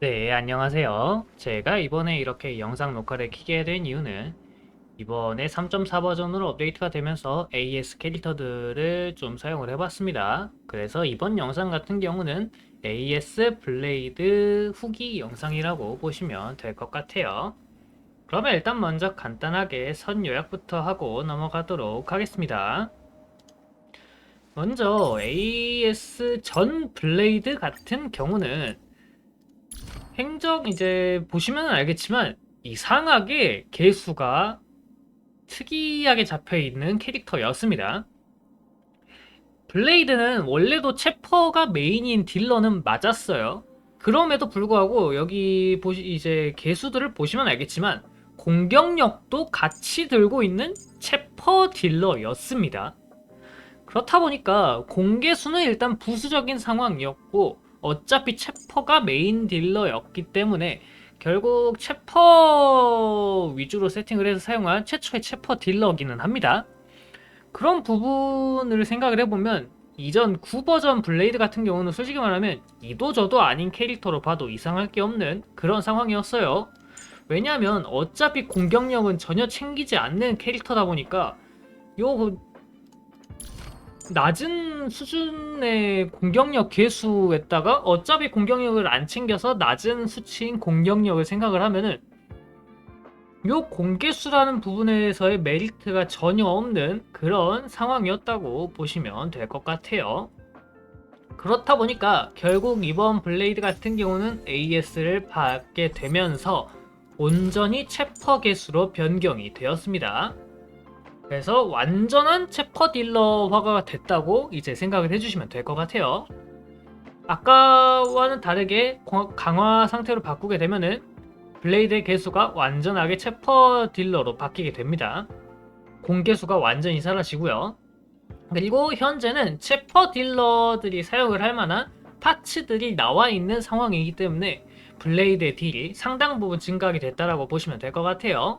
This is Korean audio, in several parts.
네, 안녕하세요. 제가 이번에 이렇게 영상 녹화를 켜게 된 이유는 이번에 3.4 버전으로 업데이트가 되면서 AS 캐릭터들을 좀 사용을 해봤습니다. 그래서 이번 영상 같은 경우는 AS 블레이드 후기 영상이라고 보시면 될 것 같아요. 그러면 일단 먼저 간단하게 선 요약부터 하고 넘어가도록 하겠습니다. 먼저 AS 전 블레이드 같은 경우는 행적 이제 보시면 알겠지만 이상하게 개수가 특이하게 잡혀 있는 캐릭터였습니다. 블레이드는 원래도 체퍼가 메인인 딜러는 맞았어요. 그럼에도 불구하고 여기 보시 이제 개수들을 보시면 알겠지만 공격력도 같이 들고 있는 체퍼 딜러였습니다. 그렇다 보니까 공개수는 일단 부수적인 상황이었고 어차피 체퍼가 메인 딜러였기 때문에 결국 체퍼 위주로 세팅을 해서 사용한 최초의 체퍼 딜러기는 합니다. 그런 부분을 생각을 해보면 이전 9버전 블레이드 같은 경우는 솔직히 말하면 이도저도 아닌 캐릭터로 봐도 이상할 게 없는 그런 상황이었어요. 왜냐하면 어차피 공격력은 전혀 챙기지 않는 캐릭터다 보니까 요 낮은 수준의 공격력 개수에다가 어차피 공격력을 안 챙겨서 낮은 수치인 공격력을 생각을 하면은 요 공개수라는 부분에서의 메리트가 전혀 없는 그런 상황이었다고 보시면 될 것 같아요. 그렇다 보니까 결국 이번 블레이드 같은 경우는 AS를 받게 되면서 온전히 체퍼 개수로 변경이 되었습니다. 그래서 완전한 체퍼 딜러화가 됐다고 이제 생각을 해주시면 될 것 같아요. 아까와는 다르게 강화 상태로 바꾸게 되면은 블레이드의 개수가 완전하게 체퍼 딜러로 바뀌게 됩니다. 공개수가 완전히 사라지고요. 그리고 현재는 체퍼 딜러들이 사용을 할 만한 파츠들이 나와 있는 상황이기 때문에 블레이드의 딜이 상당 부분 증가하게 됐다라고 보시면 될 것 같아요.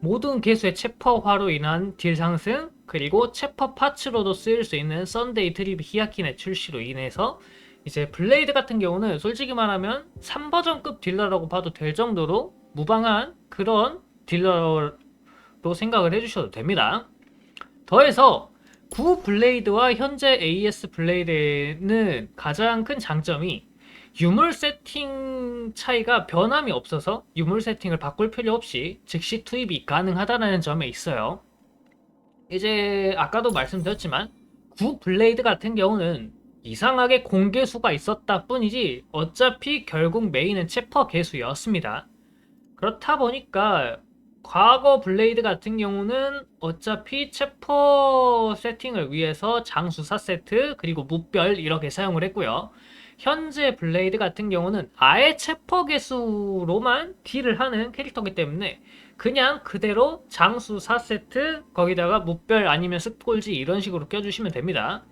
모든 개수의 체퍼화로 인한 딜 상승 그리고 체퍼 파츠로도 쓰일 수 있는 썬데이 트립 히아킨의 출시로 인해서 이제 블레이드 같은 경우는 솔직히 말하면 3버전급 딜러라고 봐도 될 정도로 무방한 그런 딜러로 생각을 해주셔도 됩니다. 더해서 9 블레이드와 현재 AS 블레이드는 가장 큰 장점이 유물 세팅 차이가 변함이 없어서 유물 세팅을 바꿀 필요 없이 즉시 투입이 가능하다는 점에 있어요. 이제 아까도 말씀드렸지만 9 블레이드 같은 경우는 이상하게 공개 수가 있었다 뿐이지 어차피 결국 메인은 체퍼 개수였습니다. 그렇다 보니까 과거 블레이드 같은 경우는 어차피 체퍼 세팅을 위해서 장수 4세트 그리고 무별 이렇게 사용을 했고요. 현재 블레이드 같은 경우는 아예 체퍼 개수로만 딜을 하는 캐릭터이기 때문에 그냥 그대로 장수 4세트 거기다가 무별 아니면 습골지 이런 식으로 껴주시면 됩니다.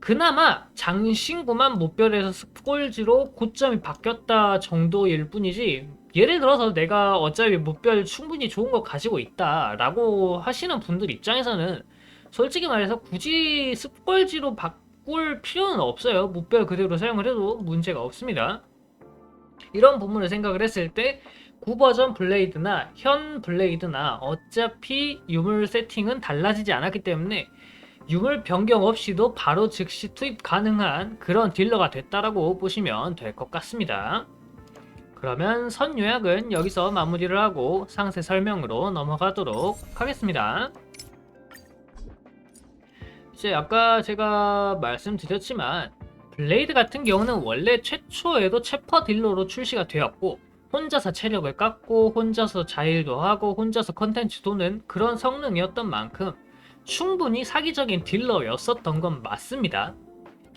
그나마 장신구만 무별에서 습골지로 고점이 바뀌었다 정도일 뿐이지 예를 들어서 내가 어차피 무별 충분히 좋은 거 가지고 있다 라고 하시는 분들 입장에서는 솔직히 말해서 굳이 습골지로 바, 바꿀 필요는 없어요. 무별 그대로 사용을 해도 문제가 없습니다. 이런 부분을 생각을 했을 때 9버전 블레이드나 현 블레이드나 어차피 유물 세팅은 달라지지 않았기 때문에 유물 변경 없이도 바로 즉시 투입 가능한 그런 딜러가 됐다라고 보시면 될 것 같습니다. 그러면 선 요약은 여기서 마무리를 하고 상세 설명으로 넘어가도록 하겠습니다. 이제 아까 제가 말씀드렸지만 블레이드 같은 경우는 원래 최초에도 체퍼 딜러로 출시가 되었고 혼자서 체력을 깎고 혼자서 자일도 하고 혼자서 컨텐츠 도는 그런 성능이었던 만큼 충분히 사기적인 딜러였었던 건 맞습니다.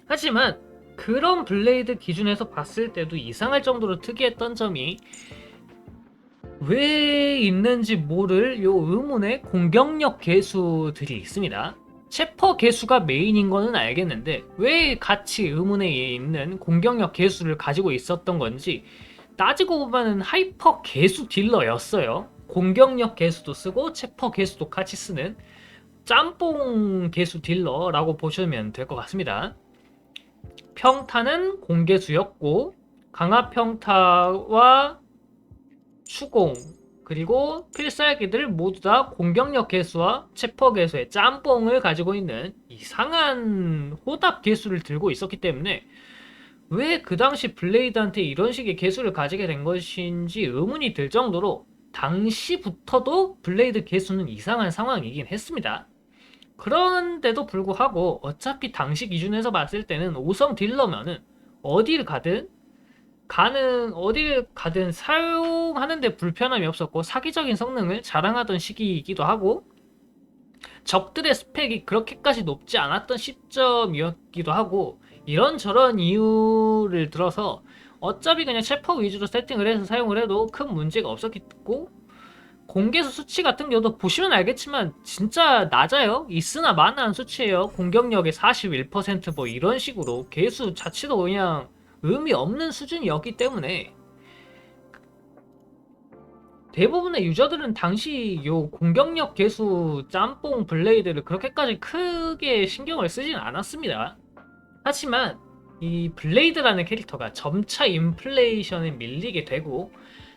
하지만 그런 블레이드 기준에서 봤을 때도 이상할 정도로 특이했던 점이 왜 있는지 모를 요 의문의 공격력 개수들이 있습니다. 체퍼 개수가 메인인 거는 알겠는데 왜 같이 의문에 있는 공격력 개수를 가지고 있었던 건지 따지고 보면 하이퍼 개수 딜러였어요. 공격력 개수도 쓰고 체퍼 개수도 같이 쓰는 짬뽕 개수 딜러라고 보시면 될 것 같습니다. 평타는 공개수였고 강화평타와 추공 그리고 필살기들 모두 다 공격력 개수와 체퍼 개수의 짬뽕을 가지고 있는 이상한 호답 개수를 들고 있었기 때문에 왜 그 당시 블레이드한테 이런 식의 개수를 가지게 된 것인지 의문이 들 정도로 당시부터도 블레이드 개수는 이상한 상황이긴 했습니다. 그런데도 불구하고 어차피 당시 기준에서 봤을 때는 5성 딜러면은 어디를 가든 가는 어딜 가든 사용하는데 불편함이 없었고 사기적인 성능을 자랑하던 시기이기도 하고 적들의 스펙이 그렇게까지 높지 않았던 시점이었기도 하고 이런저런 이유를 들어서 어차피 그냥 체퍼 위주로 세팅을 해서 사용을 해도 큰 문제가 없었고 공개수 수치 같은 경우도 보시면 알겠지만 진짜 낮아요. 있으나 마나한 수치예요. 공격력의 41%뭐 이런 식으로 개수 자체도 그냥 의미 없는 수준이었기 때문에 대부분의 유저들은 당시 요 공격력 개수 짬뽕 블레이드를 그렇게까지 크게 신경을 쓰진 않았습니다. 하지만 이 블레이드라는 캐릭터가 점차 인플레이션에 밀리게 되고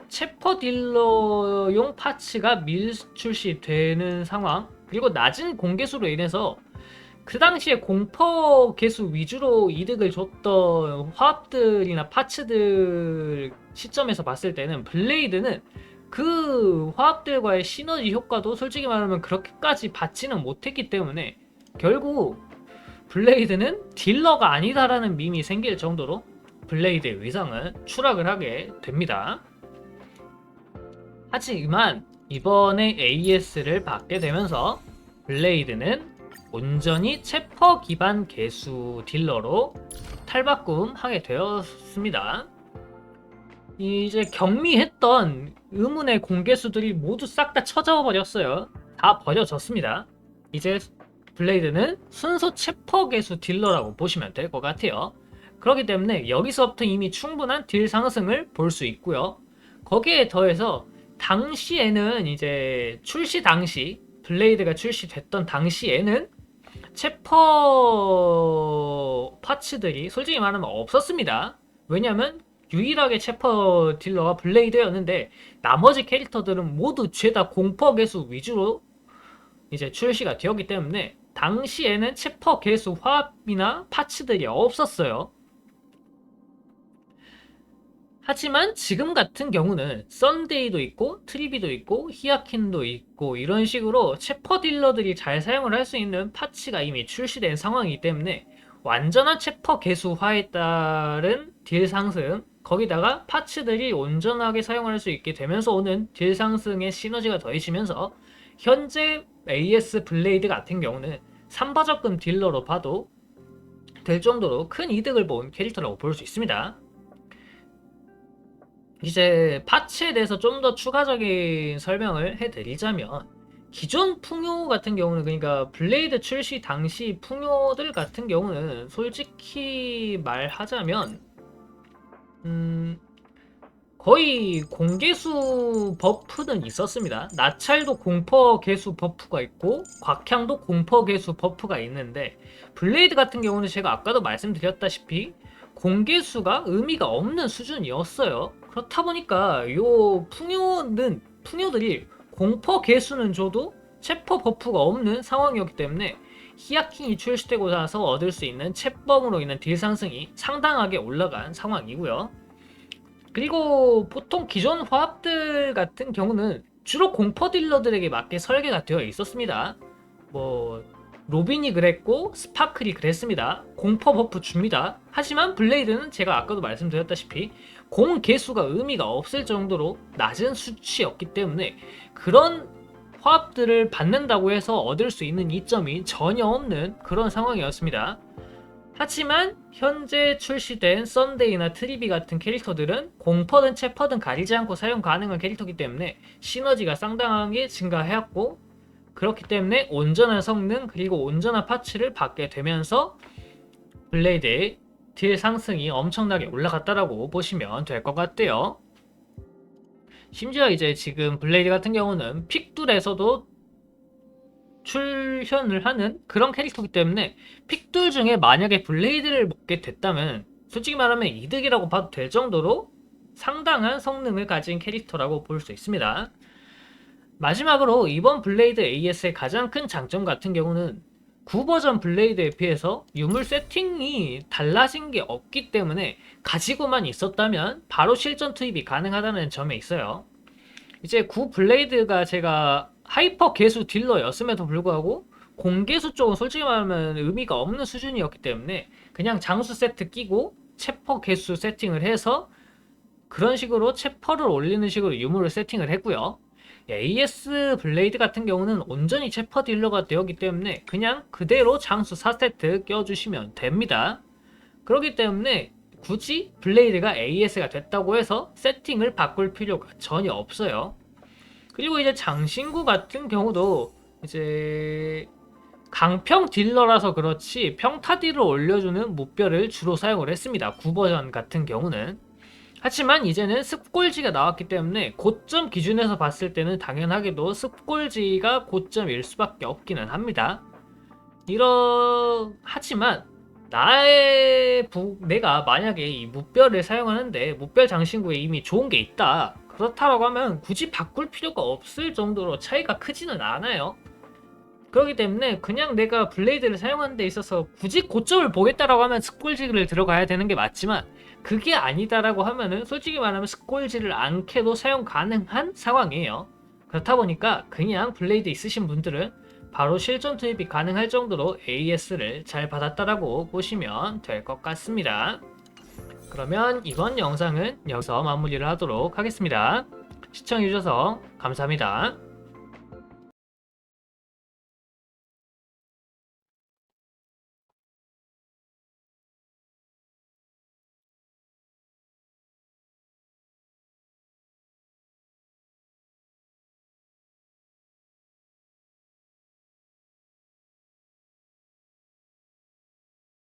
체퍼 딜러용 파츠가 밀 출시되는 상황 그리고 낮은 공개수로 인해서 그 당시에 공퍼 개수 위주로 이득을 줬던 화합들이나 파츠들 시점에서 봤을 때는 블레이드는 그 화합들과의 시너지 효과도 솔직히 말하면 그렇게까지 받지는 못했기 때문에 결국 블레이드는 딜러가 아니다라는 밈이 생길 정도로 블레이드의 위상은 추락을 하게 됩니다. 하지만 이번에 AS를 받게 되면서 블레이드는 온전히 체퍼 기반 개수 딜러로 탈바꿈 하게 되었습니다. 이제 경미했던 의문의 공개수들이 모두 싹 다 쳐져 버렸어요. 다 버려졌습니다. 이제 블레이드는 순수 체퍼 개수 딜러라고 보시면 될 것 같아요. 그렇기 때문에 여기서부터 이미 충분한 딜 상승을 볼 수 있고요. 거기에 더해서 당시에는 이제 출시 당시 블레이드가 출시됐던 당시에는 체퍼 파츠들이 솔직히 말하면 없었습니다. 왜냐면 유일하게 체퍼 딜러가 블레이드였는데 나머지 캐릭터들은 모두 죄다 공퍼 개수 위주로 이제 출시가 되었기 때문에 당시에는 체퍼 개수 화합이나 파츠들이 없었어요. 하지만 지금 같은 경우는 썬데이도 있고 트리비도 있고 히아킨도 있고 이런 식으로 체퍼 딜러들이 잘 사용을 할 수 있는 파츠가 이미 출시된 상황이기 때문에 완전한 체퍼 개수화에 따른 딜 상승 거기다가 파츠들이 온전하게 사용할 수 있게 되면서 오는 딜 상승의 시너지가 더해지면서 현재 AS 블레이드 같은 경우는 3바적금 딜러로 봐도 될 정도로 큰 이득을 본 캐릭터라고 볼 수 있습니다. 이제 파츠에 대해서 좀 더 추가적인 설명을 해드리자면 기존 풍요 같은 경우는 그러니까 블레이드 출시 당시 풍요들 같은 경우는 솔직히 말하자면 음 거의 공개수 버프는 있었습니다. 나찰도 공퍼 개수 버프가 있고 곽향도 공퍼 개수 버프가 있는데 블레이드 같은 경우는 제가 아까도 말씀드렸다시피 공개수가 의미가 없는 수준이었어요. 그렇다 보니까 요 풍요는 풍요들이 공퍼 개수는 줘도 체퍼 버프가 없는 상황이었기 때문에 히아킹이 출시되고 나서 얻을 수 있는 채범으로 인한 딜 상승이 상당하게 올라간 상황이고요. 그리고 보통 기존 화합들 같은 경우는 주로 공퍼 딜러들에게 맞게 설계가 되어 있었습니다. 뭐 로빈이 그랬고 스파클이 그랬습니다. 공퍼 버프 줍니다. 하지만 블레이드는 제가 아까도 말씀드렸다시피 공 개수가 의미가 없을 정도로 낮은 수치였기 때문에 그런 화합들을 받는다고 해서 얻을 수 있는 이점이 전혀 없는 그런 상황이었습니다. 하지만 현재 출시된 썬데이나 트리비 같은 캐릭터들은 공퍼든 체퍼든 가리지 않고 사용 가능한 캐릭터이기 때문에 시너지가 상당하게 증가해왔고 그렇기 때문에 온전한 성능 그리고 온전한 파츠를 받게 되면서 블레이드의 딜 상승이 엄청나게 올라갔다라고 보시면 될 것 같아요. 심지어 이제 지금 블레이드 같은 경우는 픽둘에서도 출현을 하는 그런 캐릭터이기 때문에 픽둘 중에 만약에 블레이드를 먹게 됐다면 솔직히 말하면 이득이라고 봐도 될 정도로 상당한 성능을 가진 캐릭터라고 볼 수 있습니다. 마지막으로 이번 블레이드 AS의 가장 큰 장점 같은 경우는 9버전 블레이드에 비해서 유물 세팅이 달라진 게 없기 때문에 가지고만 있었다면 바로 실전 투입이 가능하다는 점에 있어요. 이제 9 블레이드가 제가 하이퍼 개수 딜러였음에도 불구하고 공개수 쪽은 솔직히 말하면 의미가 없는 수준이었기 때문에 그냥 장수 세트 끼고 체퍼 개수 세팅을 해서 그런 식으로 체퍼를 올리는 식으로 유물을 세팅을 했고요. AS 블레이드 같은 경우는 온전히 체퍼 딜러가 되었기 때문에 그냥 그대로 장수 4세트 껴주시면 됩니다. 그렇기 때문에 굳이 블레이드가 AS가 됐다고 해서 세팅을 바꿀 필요가 전혀 없어요. 그리고 이제 장신구 같은 경우도 이제 강평 딜러라서 그렇지 평타 딜을 올려주는 무뼈를 주로 사용을 했습니다. 9버전 같은 경우는. 하지만 이제는 습골지가 나왔기 때문에 고점 기준에서 봤을 때는 당연하게도 습골지가 고점일 수밖에 없기는 합니다. 이러 하지만 나의 부, 내가 만약에 이 무뼈를 사용하는데 무뼈 장신구에 이미 좋은 게 있다. 그렇다라고 하면 굳이 바꿀 필요가 없을 정도로 차이가 크지는 않아요. 그렇기 때문에 그냥 내가 블레이드를 사용하는 데 있어서 굳이 고점을 보겠다라고 하면 습골지를 들어가야 되는 게 맞지만 그게 아니다라고 하면은 솔직히 말하면 안 캐도 사용 가능한 상황이에요. 그렇다 보니까 그냥 블레이드 있으신 분들은 바로 실전 투입이 가능할 정도로 AS를 잘 받았다라고 보시면 될 것 같습니다. 그러면 이번 영상은 여기서 마무리를 하도록 하겠습니다. 시청해주셔서 감사합니다.